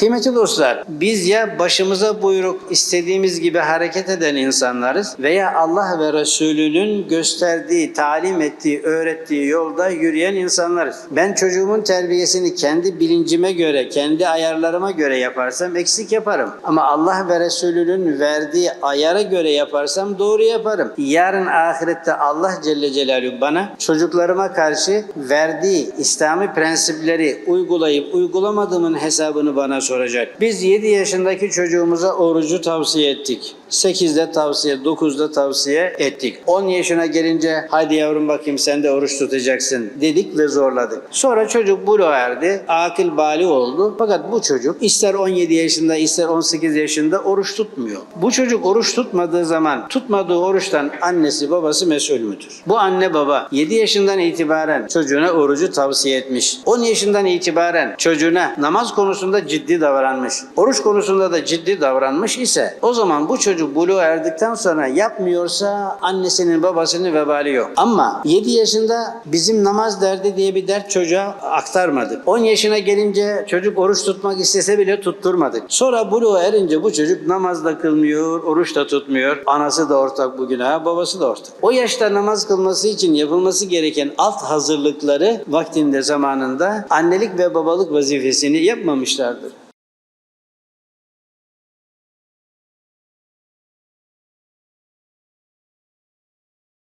Kıymetli dostlar, biz ya başımıza buyruk istediğimiz gibi hareket eden insanlarız veya Allah ve Resulünün gösterdiği, talim ettiği, öğrettiği yolda yürüyen insanlarız. Ben çocuğumun terbiyesini kendi bilincime göre, kendi ayarlarıma göre yaparsam eksik yaparım. Ama Allah ve Resulünün verdiği ayara göre yaparsam doğru yaparım. Yarın ahirette Allah Celle Celaluhu bana çocuklarıma karşı verdiği İslami prensipleri uygulayıp uygulamadığımın hesabını bana soracak. Biz 7 yaşındaki çocuğumuza orucu tavsiye ettik. 8'de tavsiye, 9'da tavsiye ettik. 10 yaşına gelince hadi yavrum bakayım sen de oruç tutacaksın dedik ve zorladık. Sonra çocuk buluğa erdi, akıl bali oldu. Fakat bu çocuk ister 17 yaşında ister 18 yaşında oruç tutmuyor. Bu çocuk oruç tutmadığı zaman tutmadığı oruçtan annesi babası mesul müdür? Bu anne baba 7 yaşından itibaren çocuğuna orucu tavsiye etmiş. 10 yaşından itibaren çocuğuna namaz konusunda ciddi davranmış. Oruç konusunda da ciddi davranmış ise o zaman bu çocuk buluğa erdikten sonra yapmıyorsa annesinin babasının vebali yok. Ama 7 yaşında bizim namaz derdi diye bir dert çocuğa aktarmadık. 10 yaşına gelince çocuk oruç tutmak istese bile tutturmadık. Sonra buluğa erince bu çocuk namaz da kılmıyor, oruç da tutmuyor. Anası da ortak bu günaha, babası da ortak. O yaşta namaz kılması için yapılması gereken alt hazırlıkları vaktinde zamanında annelik ve babalık vazifesini yapmamışlardır.